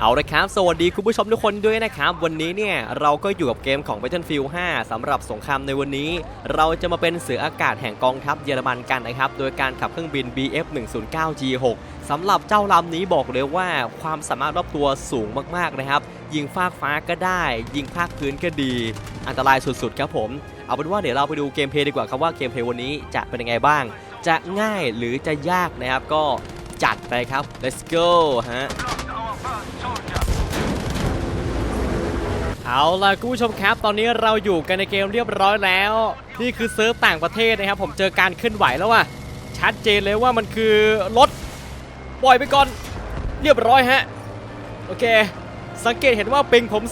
เอาละครับ สวัสดีคุณผู้ชมทุกคนด้วยนะครับ วันนี้เนี่ยเราก็อยู่กับเกมของ Battlefield 5สำหรับสงครามในวันนี้ เราจะมาเป็นเสืออากาศแห่งกองทัพเยอรมันกันนะครับ โดยการขับเครื่องบิน Bf 109 G6 สำหรับเจ้าลำนี้บอกเลยว่าความสามารถรอบตัวสูงมากๆนะครับ ยิงฟากฟ้าก็ได้ ยิงภาคพื้นก็ดี อันตรายสุดๆครับผม เอาเป็นว่าเดี๋ยวเราไปดูเกมเพลย์ดีกว่าครับว่าเกมเพลย์วันนี้จะเป็นยังไงบ้าง จะง่ายหรือจะยากนะครับก็จัดไปครับ let's go ฮะ เอาล่ะคุณผู้ชมครับตอนนี้เราอยู่กันในเกมเรียบร้อยแล้ว นี่คือเซิร์ฟต่างประเทศนะครับ ผมเจอการเคลื่อนไหวแล้วว่ะชัดเจนเลยว่ามันคือรถปล่อยไปก่อนเรียบร้อยฮะโอเค สังเกตเห็นว่าปิงผม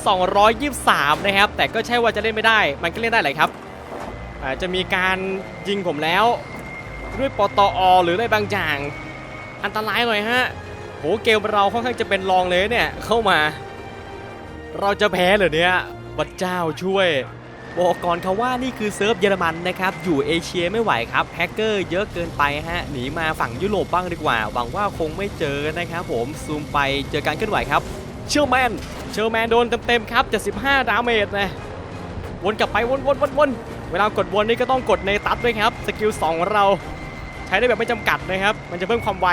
223 นะครับ แต่ก็ใช่ว่าจะเล่นไม่ได้ มันก็เล่นได้แหละครับอาจจะมีการยิงผมแล้ว ด้วยปตอ หรืออะไรบางอย่าง อันตรายหน่อยฮะ โหเกมเราค่อนข้างจะเป็นรองเลยเนี่ยเข้ามา เราจะแพ้เหรอเนี่ยบัดเจ้าช่วย บอกก่อนเขาว่านี่คือเซิร์ฟเยอรมันนะครับ อยู่เอเชียไม่ไหวครับแฮกเกอร์เยอะเกินไปฮะหนีมาฝั่งยุโรปบ้างดีกว่า หวังว่าคงไม่เจอนะครับผมซูมไปเจอการเคลื่อนไหวครับเชลแมนเชลแมนโดนเต็มๆครับ75ดาเมจนะวนกลับไปวนวนวนวนเวลากดวนนี่ก็ต้องกดในตัดด้วยครับสกิล2ของเราใช้ได้แบบไม่จำกัดนะครับ มันจะเพิ่มความไว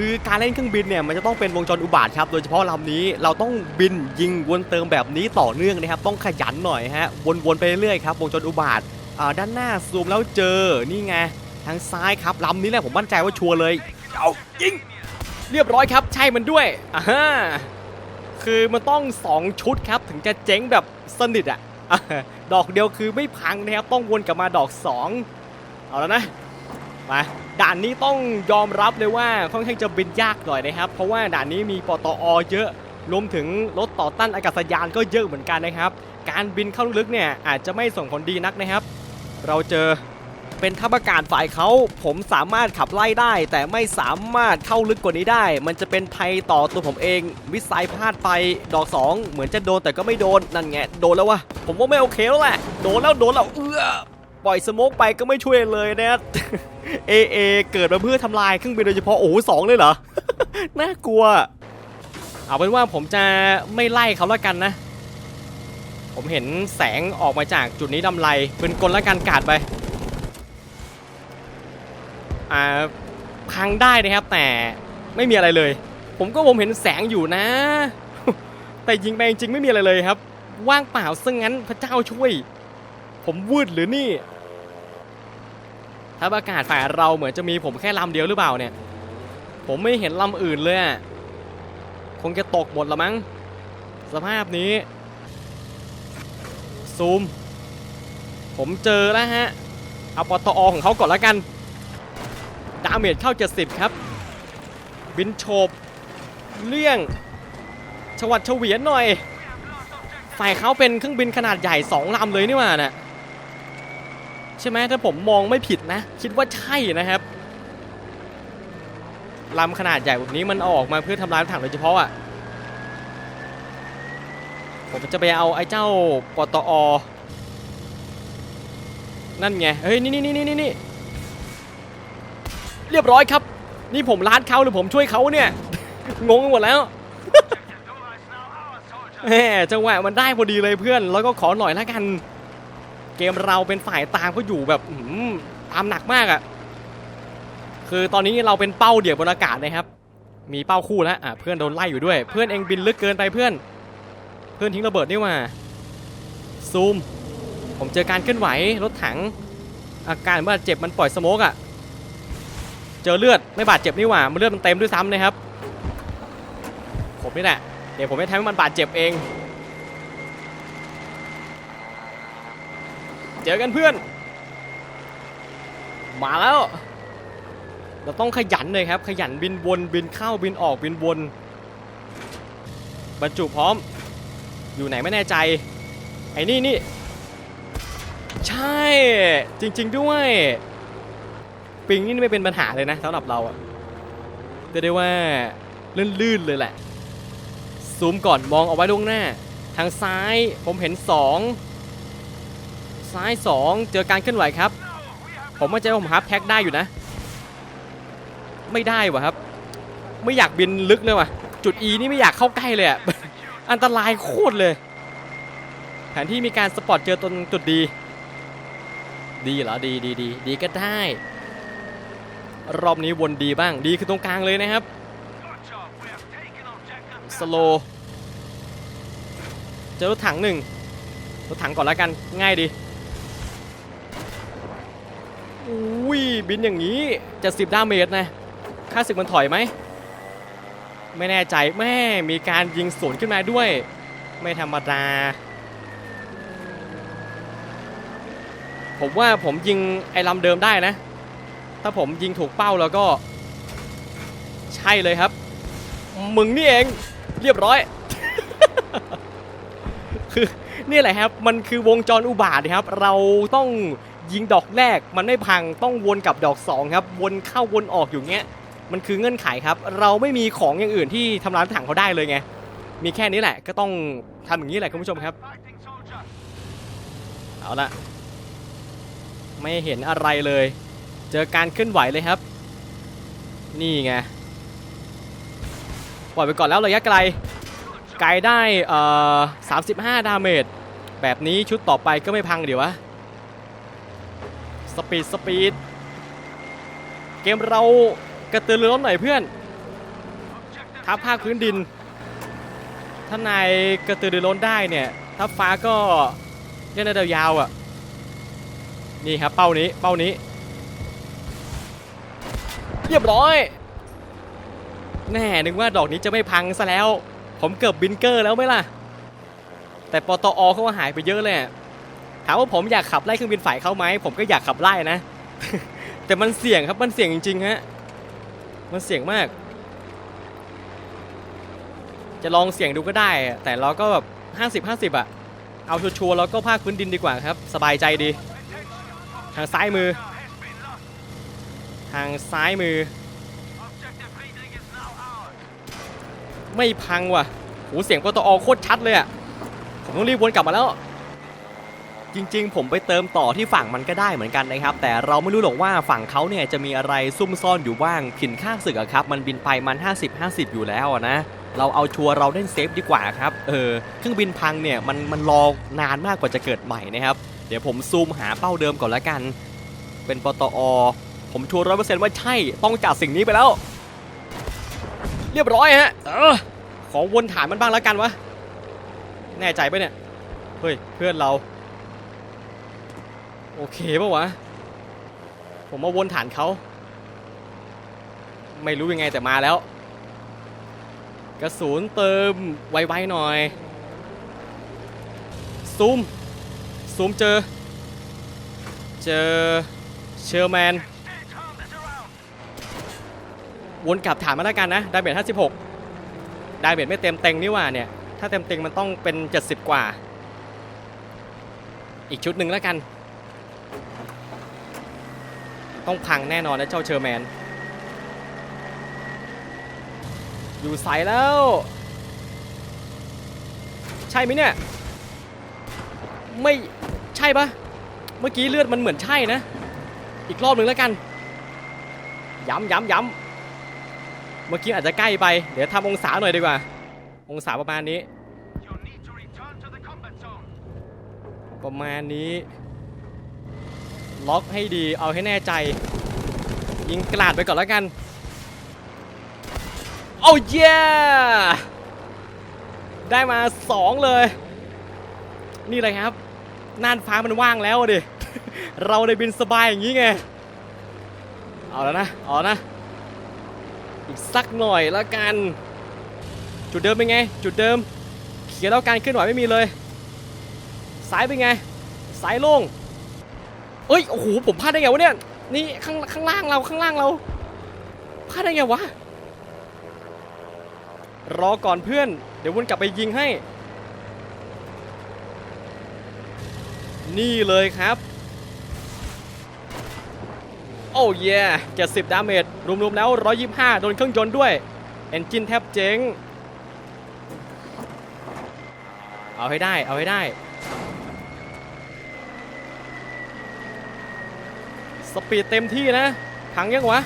คือการเล่นเครื่องบินเนี่ยมันจะต้องเป็นวงจรอุบาทครับ โดยเฉพาะลำนี้เราต้องบินยิงวนเติมแบบนี้ต่อเนื่องนะครับ ต้องขยันหน่อยฮะวนๆไปเรื่อยๆครับวงจรอุบาทอ่าด้านหน้าซูมแล้วเจอนี่ไงทางซ้ายครับลำนี้แหละผมมั่นใจว่าชัวร์เลยเอายิงเรียบร้อยครับ ใช่มันด้วยอ่าฮะคือมันต้อง 2 ชุดครับถึงจะเจ๊งแบบสนิทอะอะดอกเดียวคือไม่พังนะครับต้องวนกลับมาดอก 2 เอาแล้วนะมา ด่านนี้ต้องยอมรับเลยว่าค่อนข้างจะบินยากหน่อยนะครับ เพราะว่าด่านนี้มีปตอเยอะรวมถึงรถต่อต้านอากาศยานก็เยอะเหมือนกันนะครับ การบินเข้าลึกเนี่ยอาจจะไม่ส่งผลดีนักนะครับ เราเจอเป็นทัพอากาศฝ่ายเขาผมสามารถขับไล่ได้ แต่ไม่สามารถเข้าลึกกว่านี้ได้ มันจะเป็นภัยต่อตัวผมเองวิสัยพลาดไปดอก 2 เหมือนจะโดนแต่ก็ไม่โดนนั่นไงโดนแล้ววะผมว่าไม่โอเคแล้วแหละโดนแล้วโดนแล้วเอื้อ ปล่อยสโมกไปก็ไม่ช่วยเลยนะเอเอเกิดมาเพื่อทำลายเครื่องบินโดยเฉพาะโอ้สองเลยเหรอ น่ากลัว เอาเป็นว่าผมจะไม่ไล่เขาและกันนะ ผมเห็นแสงออกมาจากจุดนี้ดำไรเป็นกลและกันกาดไป อ่าพังได้นะครับ แต่ไม่มีอะไรเลย ผมก็ผมเห็นแสงอยู่นะ แต่ยิงไปจริงไม่มีอะไรเลยครับ ว่างเปล่าซะงงั้นพระเจ้าช่วย ผมวืดหรือนี่ถ้าอากาศฝ่ายเราเหมือนจะมีผมแค่ลำเดียวหรือเปล่าเนี่ย ผมไม่เห็นลำอื่นเลยอะคงจะตกหมดละมั้ง สภาพนี้ ซูม ผมเจอแล้วฮะ เอาปตอของเขาก่อนแล้วกัน ดาเมจเข้า 70 ครับ บินโฉบเลี่ยง ชวัดเฉวียนหน่อย ฝ่ายเขาเป็นเครื่องบินขนาดใหญ่2ลำเลยนี่ว่าน่ะ ใช่ไหมถ้าผมมองไม่ผิดนะ คิดว่าใช่นะครับลำขนาดใหญ่แบบนี้มันออกมาเพื่อทำลายถังโดยเฉพาะอะผมจะไปเอาไอ้เจ้าปตอ นั่นไง เฮ้ย นี่นี่นี่นี่นี่เรียบร้อยครับ นี่ผมล้านเขาหรือผมช่วยเขาเนี่ย งงหมดแล้วแหมจังหวะมันได้พอดีเลยเพื่อน แล้วก็ขอหน่อยละกัน เกมเราเป็นฝ่ายตามก็อยู่แบบตามหนักมากอะ่ะ คือตอนนี้เราเป็นเป้าเดี่ยวบนอากาศนะครับ มีเป้าคู่แล้วอะเพื่อนโดนไล่อยู่ด้วย เพื่อนเองบินลึกเกินไปเพื่อน เพื่อนทิ้งระเบิดนี่มาซูม ผมเจอการเคลื่อนไหวรถถัง อาการบาดเจ็บมันปล่อยสโมกอะ่ะ เจอเลือดไม่บาดเจ็บนี่หว่ามันเลือดมันเต็มด้วยซ้ำนะครับ ผมนี่แหละเดี๋ยวผมจะทำให้มันบาดเจ็บเอง จอกันเพื่อน มาแล้ว เราต้องขยันเลยครับ ขยันบินวนบินเข้าบินออกบินวน บรรจุพร้อม อยู่ไหนไม่แน่ใจ ไอ้นี่นี่ ใช่ จริง ๆด้วย ปิงนี่ไม่เป็นปัญหาเลยนะสำหรับเราอะเรียกได้ว่าลื่นๆเลยแหละ ซูมก่อนมองเอาไว้ล่วงหน้า ทางซ้ายผมเห็น2 ซ้าย 2 เจอการเคลื่อนไหวครับ ผมมั่นใจว่าผมฮับแท็กได้อยู่นะ ไม่ได้วะครับ ไม่อยากบินลึกเลยวะจุด E นี่ไม่อยากเข้าใกล้เลยอะอันตรายโคตรเลย แผนที่มีการสปอตเจอตรงจุดดี ดีเหรอ ดีดีดีดีก็ได้ รอบนี้วนดีบ้าง ดีคือตรงกลางเลยนะครับ สโล เจอรถถังหนึ่งรถถังก่อนแล้วกันง่ายดี อุ้ยบินอย่างนี้จะสิบดาเมจนะค่าศึกมันถอยไหม ไม่แน่ใจแม่มีการยิงสวนขึ้นมาด้วย ไม่ธรรมดา ผมว่าผมยิงไอ้ลำเดิมได้นะ ถ้าผมยิงถูกเป้าแล้วก็ ใช่เลยครับ มึงนี่เองเรียบร้อย คือนี่แหละครับ มันคือวงจรอุบาทครับ เราต้อง ยิงดอกแรกมันไม่พังต้องวนกับดอกสองครับวนเข้าวนออกอยู่เงี้ยมันคือเงื่อนไขครับ เราไม่มีของอย่างอื่นที่ทำร้ายรถถังเขาได้เลยไงมีแค่นี้แหละก็ต้องทำอย่างนี้แหละคุณผู้ชมครับเอาละไม่เห็นอะไรเลย เจอการเคลื่อนไหวเลยครับ นี่ไงปล่อยไปก่อนแล้วระยะไกลไกลได้เอ่อ35 ดาเมจแบบนี้ชุดต่อไปก็ไม่พังเดี๋ยววะ สปีดสปีดเกมเรากระตือรือร้นหน่อยเพื่อนทับภาคพื้นดิน ถ้านายกระตือรือร้นได้เนี่ยถ้าฟ้าก็เล่นได้ยาวๆอะนี่ครับเป้านี้เป้านี้เรียบร้อยแน่นึกว่าดอกนี้จะไม่พังซะแล้ว ผมเกือบบินเกอร์แล้วไหมล่ะ แต่ปตอเขาก็หายไปเยอะเลยอะ ถามว่าผมอยากขับไล่เครื่องบินฝ่ายเขาไหมผมก็อยากขับไล่นะ แต่มันเสี่ยงครับมันเสี่ยงจริงๆฮะมันเสี่ยงมาก จะลองเสี่ยงดูก็ได้ แต่เราก็แบบ50 50อะเอาชัวร์ๆแล้วก็ภาคพื้นดินดีกว่าครับ สบายใจดี ทางซ้ายมือ ทางซ้ายมือ ไม่พังว่ะโหเสียงปตอโคตรชัดเลยอะผมต้องรีบวนกลับมาแล้ว จริงๆ ผมไปเติมต่อที่ฝั่งมันก็ได้เหมือนกันนะครับ แต่เราไม่รู้หรอกว่าฝั่งเขาเนี่ยจะมีอะไรซุ่มซ่อนอยู่บ้างผินข้างศึกอะครับ มันบินไปมัน 50 50 อยู่แล้วนะเราเอาชัวร์เราเล่นเซฟดีกว่าครับ เออ เครื่องบินพังเนี่ยมันมันรอนานมากกว่าจะเกิดใหม่นะครับ เดี๋ยวผมซูมหาเป้าเดิมก่อนละกัน เป็นปตอ ผมชัวร์ร้อยเปอร์เซ็นต์ว่าใช่ ต้องจัดสิ่งนี้ไปแล้ว เรียบร้อยฮะ เออ ขอวนฐานมันบ้างแล้วกันวะ แน่ใจปะเนี่ย เฮ้ย เพื่อนเรา โอเคปะวะ ผมมาวนฐานเขา ไม่รู้ยังไงแต่มาแล้ว กระสุนเติมไวๆหน่อย ซูม ซูมเจอ เจอเชอร์แมน วนกลับฐานมาแล้วกันนะ ดาเมจ56 ดาเมจไม่เต็มเต็งนี่ว่าเนี่ย ถ้าเต็มเต็งมันต้องเป็น 70 กว่า อีกชุดหนึ่งแล้วกัน ต้องพังแน่นอนนะเจ้าเชอร์แมน อยู่ใสแล้ว ใช่ไหมเนี่ย ไม่ใช่ปะเมื่อกี้เลือดมันเหมือนใช่นะ อีกรอบหนึ่งแล้วกัน ย้ำย้ำย้ำเมื่อกี้อาจจะใกล้ไป เดี๋ยวทำองศาหน่อยดีกว่า องศาประมาณนี้ ประมาณนี้ ล็อกให้ดีเอาให้แน่ใจ ยิงกลาดไปก่อนแล้วกัน โอ้เย่ได้มา 2 เลย นี่เลยครับ น่านฟ้ามันว่างแล้วดิ เราได้บินสบายอย่างนี้ไง เอาแล้วนะ เอานะ อีกสักหน่อยแล้วกัน จุดเดิมเป็นไง จุดเดิม เขียนแล้วการเคลื่อนไหวไม่มีเลย ซ้ายเป็นไง ซ้ายโล่ง เอ้ย โอ้โห ผมพลาดได้ไงวะเนี่ย นี่ข้างข้างล่างเราข้างล่างเราพลาดได้ไงวะ รอก่อนเพื่อน เดี๋ยววนกลับไปยิงให้ นี่เลยครับ โอ้เย่เจ็ดสิบดาเมจ รวมๆ แล้ว 125 โดนเครื่องยนต์ด้วย เอนจินแทบเจ๊ง เอาให้ได้ เอาให้ได้ ปีดเต็มที่นะพังยังวะ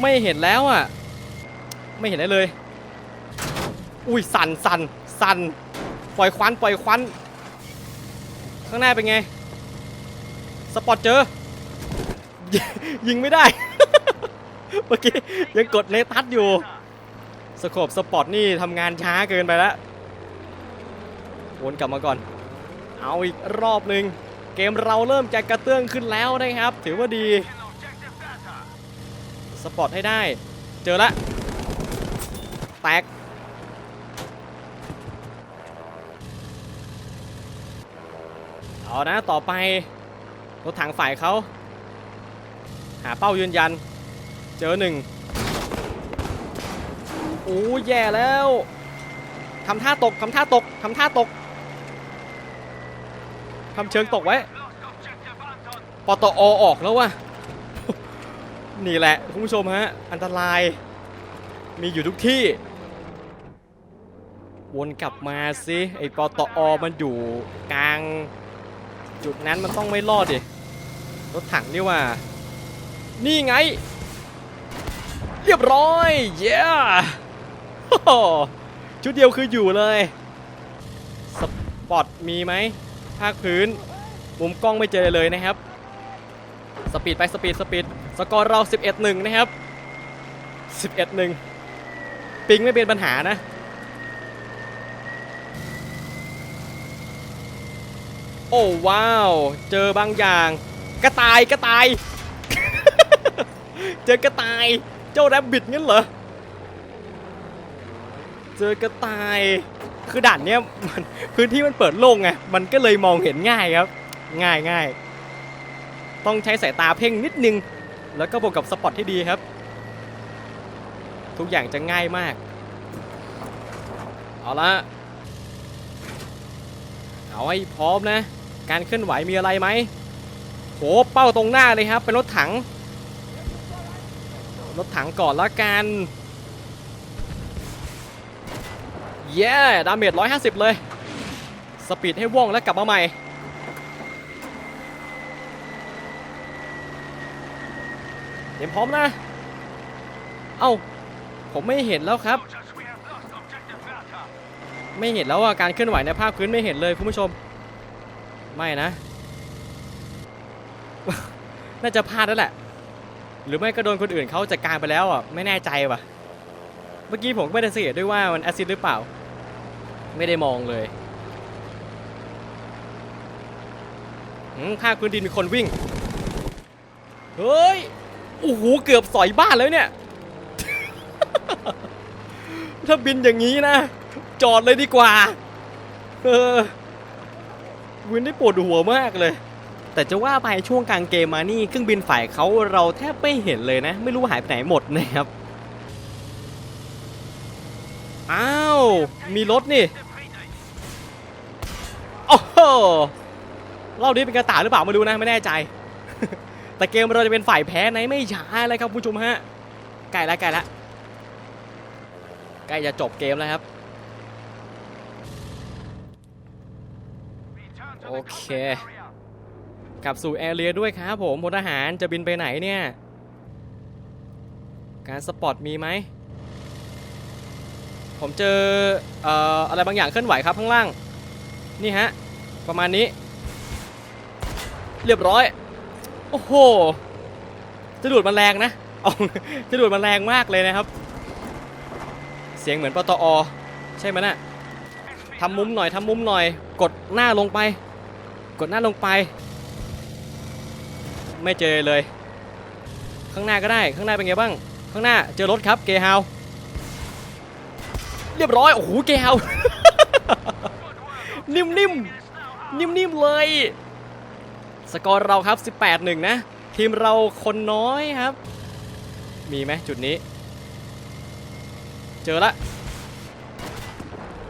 ไม่เห็นแล้วอะ ไม่เห็นได้เลย อุ้ยสั่นสั่นสั่นปล่อยควันปล่อยควัน ข้างหน้าเป็นไง สปอตเจอ ยิงไม่ได้ เมื่อกี้ยังกดเลตัสอยู่ สโคปสปอตนี่ทำงานช้าเกินไปแล้ววนกลับมาก่อน เอาอีกรอบหนึ่ง เกมเราเริ่มจะกระเตื้องขึ้นแล้วนะครับ ถือว่าดี สปอตให้ได้ เจอละ แตก เอานะต่อไป รถถังฝ่ายเขา หาเป้ายืนยัน เจอหนึ่งโอ้แย่แล้วทำท่าตกทำท่าตกทำท่าตก ทำเชิงตกไว้ปตอออกแล้ววะนี่แหละคุณผู้ชมฮะ อันตราย มีอยู่ทุกที่ วนกลับมาสิไอปตอมันอยู่กลาง จุดนั้นมันต้องไม่รอดดิรถถังนี่ว่า นี่ไง เรียบร้อย เย้ชุดเดียวคืออยู่เลย สปอตมีไหมาคพื้น มุมกล้องไม่เจอเลยนะครับ สปีดไปสปีดสปีดสกอร์เรา 11-1 นะครับ 11-1 ปิงไม่เป็นปัญหานะโอ้ว้าว เจอบางอย่าง กระต่ายกระต่าย เจอกระต่าย เจ้าแรบบิทงั้นเหรอ เจอกระต่าย คือด่านเนี้ยมันพื้นที่มันเปิดโล่งไงมันก็เลยมองเห็นง่ายครับ ง่ายง่ายต้องใช้สายตาเพ่งนิดนึง แล้วก็บวกกับสปอตที่ดีครับ ทุกอย่างจะง่ายมาก เอาละเอาให้พร้อมนะ การเคลื่อนไหวมีอะไรไหมโหเป้าตรงหน้าเลยครับ เป็นรถถัง รถถังก่อนละกัน เย้ดาเมจ150 เลย สปีดให้ว่องแล้วกลับมาใหม่ เตรียมพร้อมนะ เอ้า ผมไม่เห็นแล้วครับ ไม่เห็นแล้วอะ การเคลื่อนไหวในภาคพื้นไม่เห็นเลยคุณผู้ชม ไม่นะ น่าจะพลาดแล้วแหละ หรือไม่ก็โดนคนอื่นเขาจัดการไปแล้วอะ ไม่แน่ใจว่ะเมื่อกี้ผมก็ไม่ได้สังเกตด้วยว่ามันแอซิดหรือเปล่า ไม่ได้มองเลยอืมภาพื้นดินมีคนวิ่ง เฮ้ย โอ้โห เกือบสอยบ้านแล้วเนี่ย ถ้าบินอย่างนี้นะ จอดเลยดีกว่า เออ วินได้ปวดหัวมากเลย แต่จะว่าไปช่วงกลางเกมมานี่เครื่องบินฝ่ายเขาเราแทบไม่เห็นเลยนะ ไม่รู้หายไปไหนหมดนะครับ อ้าว มีรถนี่ รอบนี้เป็นกระต่ายหรือเปล่าไม่รู้นะไม่แน่ใจ แต่เกมเราจะเป็นฝ่ายแพ้ไหนไม่ช้าเลยครับคุณผู้ชมฮะใกล้แล้วใกล้แล้วใกล้จะจบเกมแล้วครับ โอเคกลับสู่แอร์เรียด้วยครับผมพลทหารจะบินไปไหนเนี่ย การสปอตมีไหม ผมเจอเอ่ออะไรบางอย่างเคลื่อนไหวครับข้างล่าง นี่ฮะ ประมาณนี้ เรียบร้อย โอ้โหจะดูดมันแรงนะเอาจะดูดมันแรงมากเลยนะครับ เสียงเหมือนปตอ ใช่ไหมน่ะทำมุมหน่อยทำมุมหน่อย กดหน้าลงไป กดหน้าลงไป ไม่เจอเลย ข้างหน้าก็ได้ข้างหน้าเป็นไงบ้าง ข้างหน้าเจอรถครับเกฮาวเรียบร้อย โอ้โหเกฮาวนิ่มๆ นิ่มๆเลย สกอร์เราครับ 18-1 นะ ทีมเราคนน้อยครับ มีไหมจุดนี้ เจอละ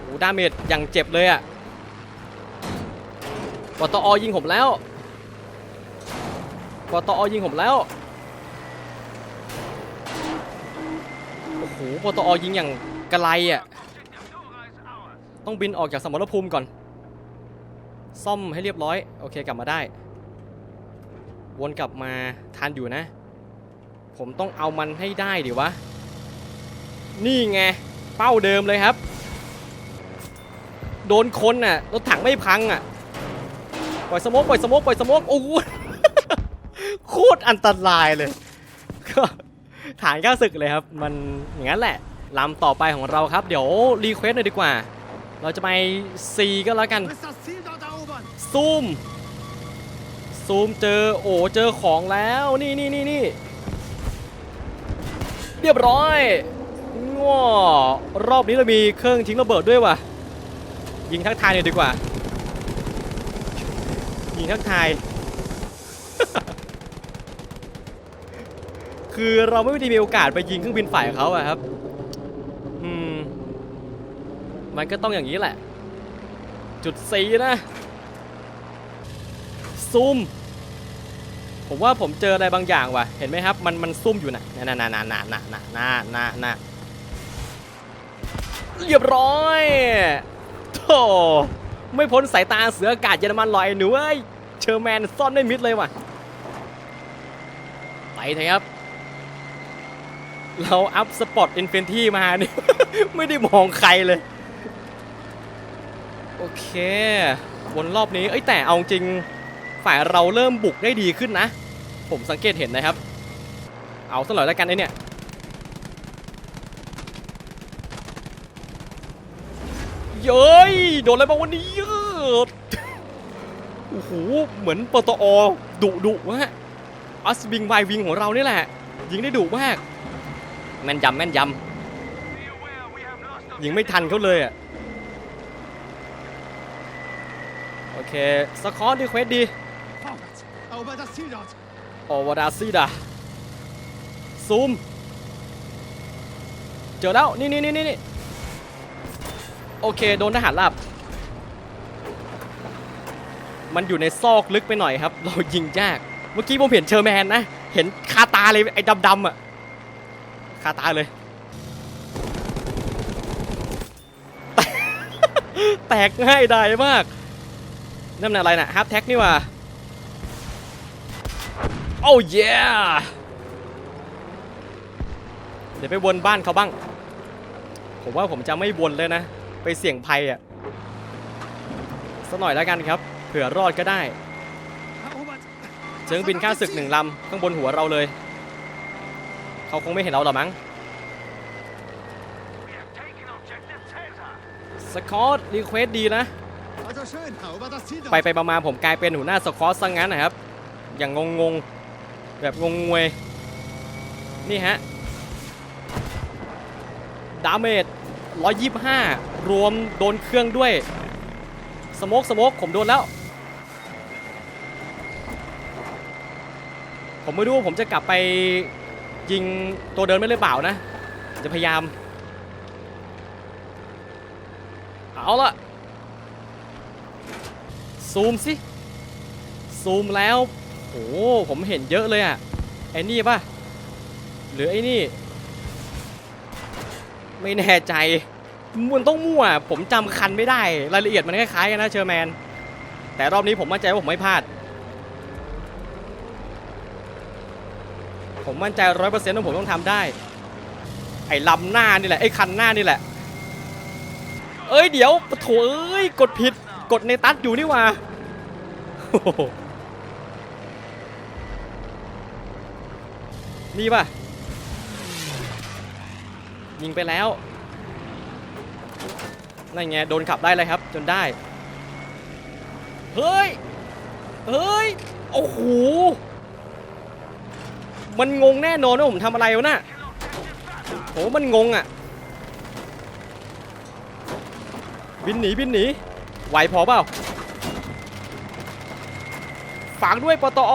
โอ้ดาเมจอย่างเจ็บเลยอะ่ะปตอยิงผมแล้วปตอยิงผมแล้ว โอ้โหปตอยิงอย่างกระไลอะ ต้องบินออกจากสมรภูมิก่อน ซ่อมให้เรียบร้อย โอเคกลับมาได้ วนกลับมาทันอยู่นะ ผมต้องเอามันให้ได้ดิวะ นี่ไง เป้าเดิมเลยครับ โดนคนน่ะรถถังไม่พังอะ ปล่อยสมกปล่อยสมกปล่อยสมกโอ้โหโคตรอันตรายเลย ก็ฐานก้าศึกเลยครับ มันอย่างนั้นแหละลำต่อไปของเราครับ เดี๋ยวรีเควสหน่อยดีกว่า เราจะไป C ก็แล้วกัน ซูม ซูมเจอโอ้เจอของแล้วนี่นี่นี่นี่เรียบร้อยง้อรอบนี้เรามีเครื่องทิ้งระเบิดด้วยว่ะ ยิงทักทายหน่อยดีกว่า ยิงทักทาย คือเราไม่ได้มีโอกาสไปยิงเครื่องบินฝ่ายเขาอะครับ อืม มันก็ต้องอย่างนี้แหละ จุดสีนะ ซูมผมว่าผมเจออะไรบางอย่างว่ะ เห็นไหมครับ มันมันซุ่มอยู่นะน่ะน่ะน่ะน่ะน่ะน่ะน่ะน่ะน่ะเรียบร้อยโธ่ไม่พ้นสายตาเสืออากาศเยอรมันลอยหนูเอ้ยเชอร์แมนซ่อนไม่มิดเลยว่ะ ไปเถอะครับ เราอัพสปอตอินฟินที่มานี่ ไม่ได้มองใครเลย โอเค วนรอบนี้ เอ้ยแต่เอาจริง ฝ่ายเราเริ่มบุกได้ดีขึ้นนะ ผมสังเกตเห็นนะครับ เอาสลอยแล้วกันไอเนี่ยเย้ยโดนอะไรบ้างวันนี้เยอะโอ้โหเหมือนปตอดุดุวะอัสวิงไววิงของเรานี่แหละ ยิงได้ดุมาก แม่นยำแม่นยำยิงไม่ทันเขาเลยอะโอเคสคอร์ดีเควสดี โอวาดาซิดาซูม เจอแล้ว นี่นี่นี่นี่โอเค โดนทหารลาบมันอยู่ในซอกลึกไปหน่อยครับ เรายิงยาก เมื่อกี้ผมเห็นเชอร์แมนนะ เห็นคาตาเลย ไอ้ดำๆอะ คาตาเลย แตกง่ายได้มากนั่นมันอะไรนะฮาร์ดแท็กนี่ว่า โอ้เย่เดี๋ยวไปวนบ้านเขาบ้าง ผมว่าผมจะไม่วนเลยนะ ไปเสี่ยงภัยอะสักหน่อยแล้วกันครับ เผื่อรอดก็ได้ เชิงบินค่าศึกหนึ่งลำข้างบนหัวเราเลย เขาคงไม่เห็นเราหรอมั้งสกอตรีเควสดีนะ ไปไปมาๆผมกลายเป็นหัวหน้าสควอตซะงั้นนะครับ อย่างงงงๆ แบบงงงวยนี่ฮะ ดาเมจ125 รวมโดนเครื่องด้วย สโมกสโมกผมโดนแล้ว ผมไม่รู้ผมจะกลับไปยิงตัวเดินไม่หรือเปล่านะ จะพยายาม เอาละซูมสิ ซูมแล้ว หผมเห็นเยอะเลยอะไอ้นี่ป่ะหรือไอ้นี่ ไม่แน่ใจมันต้องมั่ว ผมจำคันไม่ได้ รายละเอียดมันคล้ายๆกันนะเชอร์แมน แต่รอบนี้ผมมั่นใจว่าผมไม่พลาด ผมมั่นใจร้อยเปอร์เซ็นต์ว่าผมต้องทำได้ ไอ้ลำหน้านี่แหละ ไอ้คันหน้านี่แหละ เอ้ยเดี๋ยวปะโถเอ้ย กดผิด กดในตัดอยู่นี่ว่า โอ้โหนี่ป่ะ ยิงไปแล้ว นั่นไง โดนขับได้เลยครับ จนได้ เฮ้ย เฮ้ย โอ้โห มันงงแน่นอนว่าผมทำอะไรวะน่ะโหมันงงอะ บินหนี บินหนี ไหวพอเปล่า ฝากด้วยปตอ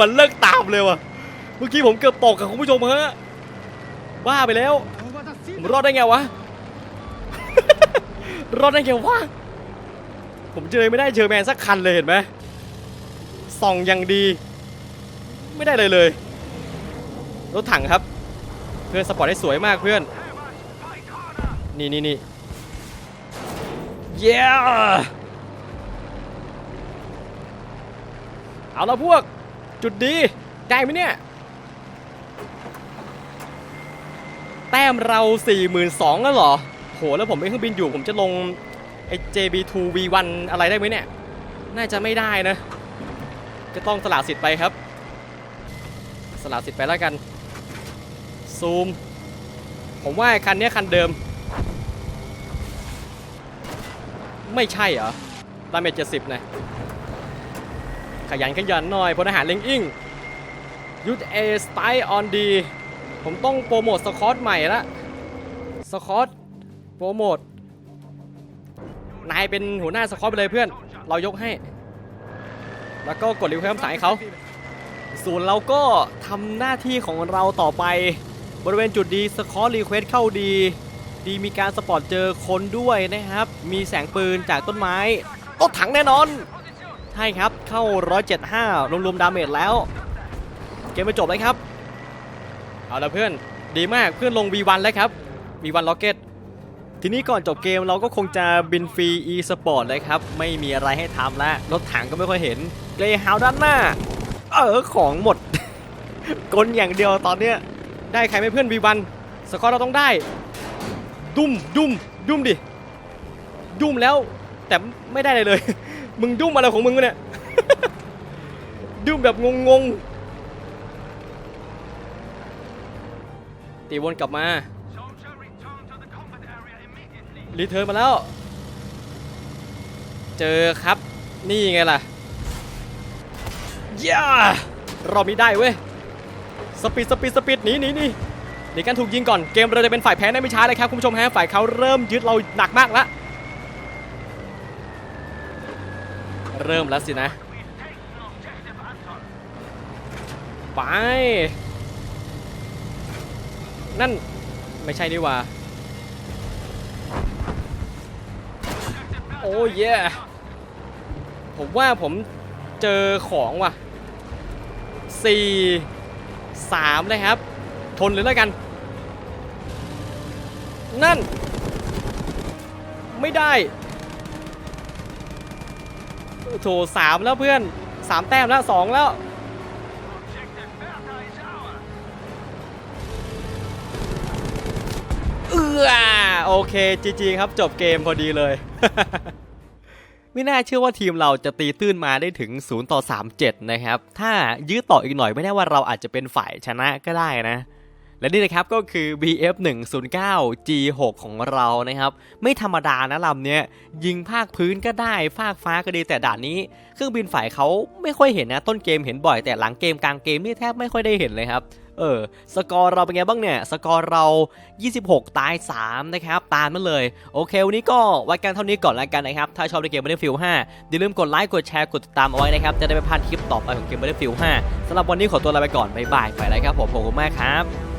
มันเลิกตามเลยว่ะ เมื่อกี้ผมเกือบตกกับคุณผู้ชมฮะบ้าไปแล้วผมรอดได้ไงวะ รอดได้ไงวะ ผมเจอไม่ได้เจอแมนสักคันเลยเห็นไหมส่องอย่างดี ไม่ได้เลยเลย รถถังครับ เพื่อนสปอร์ตได้สวยมากเพื่อน นี่นี่นี่เย้เอาละพวก จุดดีได้ไหมเนี่ย แต้มเรา 42,000แล้วเหรอ โห แล้วผมไม่เครื่องบินอยู่ ผมจะลงไอ้ JB2 V1 อะไรได้ไหมเนี่ย น่าจะไม่ได้นะ ก็ต้องสละสิทธิ์ไปครับ สละสิทธิ์ไปแล้วกัน ซูม ผมว่าคันนี้คันเดิม ไม่ใช่เหรอดาเมจเจ็ดสิบนะ ขยันขยันหน่อยพลทหารเล็งอิงยุทธเอสไตออนดี ผมต้องโปรโมทสคอตใหม่ละสคอตโปรโมทนายเป็นหัวหน้าสคอตไปเลยเพื่อน เรายกให้ แล้วก็กดรีเควสสายเขาส่วนเราก็ทำหน้าที่ของเราต่อไป บริเวณจุดดีสคอตรีเควสเข้าดี ดีมีการสปอร์ตเจอคนด้วยนะครับ มีแสงปืนจากต้นไม้รถถังแน่นอน ใช่ครับ เข้า 175 รวมๆดาเมจแล้ว เกมไปจบเลยครับ เอาละเพื่อน ดีมากเพื่อนลง V1 แล้วครับ V1 Rocket ทีนี้ก่อนจบเกมเราก็คงจะบินฟรี e sport เลยครับ ไม่มีอะไรให้ทำแล้วรถถังก็ไม่ค่อยเห็นเกรฮาวด้านหน้า เออของหมด กลอย่างเดียวตอนเนี้ยได้ใครไม่เพื่อน V1 สกอร์เราต้องได้ ดุ้มดุ้มดุ้มดิ ดุ้มแล้วแต่ไม่ได้เลยเลย มึงดุ้มอะไรของมึงวะเนี่ย ดุ้มแบบงงๆ ตีวนกลับมา รีเทิร์นมาแล้ว เจอครับ นี่ไงล่ะย่ารอบนี้ได้เว้ย สปีดสปีดสปีดหนีหนีหนีหนีกันถูกยิงก่อน เกมเราจะเป็นฝ่ายแพ้ได้ไม่ช้าเลยครับคุณผู้ชมฮะ ฝ่ายเขาเริ่มยึดเราหนักมากแล้ว เริ่มแล้วสินะ ไป นั่นไม่ใช่นี่ว่า โอ้ยผมว่าผมเจอของว่ะสี่สามเลยครับ ทนเลยแล้วกัน นั่น ไม่ได้ โถสามแล้วเพื่อนสามแต้มแล้วสองแล้ว เออโอเคจีจีครับจบเกมพอดีเลย ไม่น่าเชื่อว่าทีมเราจะตีตื้นมาได้ถึง 0 ต่อ 37 นะครับ ถ้ายื้อต่ออีกหน่อยไม่แน่ว่าเราอาจจะเป็นฝ่ายชนะก็ได้นะ และนี่นะครับก็คือ BF 109 G6 ของเรานะครับ ไม่ธรรมดานะลำเนี้ยยิงภาคพื้นก็ได้ภาคฟ้าก็ดีแต่ด่านนี้ เครื่องบินฝ่ายเขาไม่ค่อยเห็นนะ ต้นเกมเห็นบ่อยแต่หลังเกมกลางเกมนี่แทบไม่ค่อยได้เห็นเลยครับเออสกอร์เราเป็นไงบ้างเนี่ย สกอร์เรา 26 ตาย 3 นะครับ ตามมาเลย โอเค วันนี้ก็ไว้กันเท่านี้ก่อนแล้วกันนะครับ ถ้าชอบในเกม Battlefield 5อย่าลืมกดไลค์ กดแชร์ กดติดตามเอาไว้นะครับ จะได้ไม่พลาดคลิปต่อไปของเกม Battlefield 5สำหรับวันนี้ขอตัวลาไปก่อน บ๊ายบาย ไปแล้วครับผม ขอบคุณมากครับ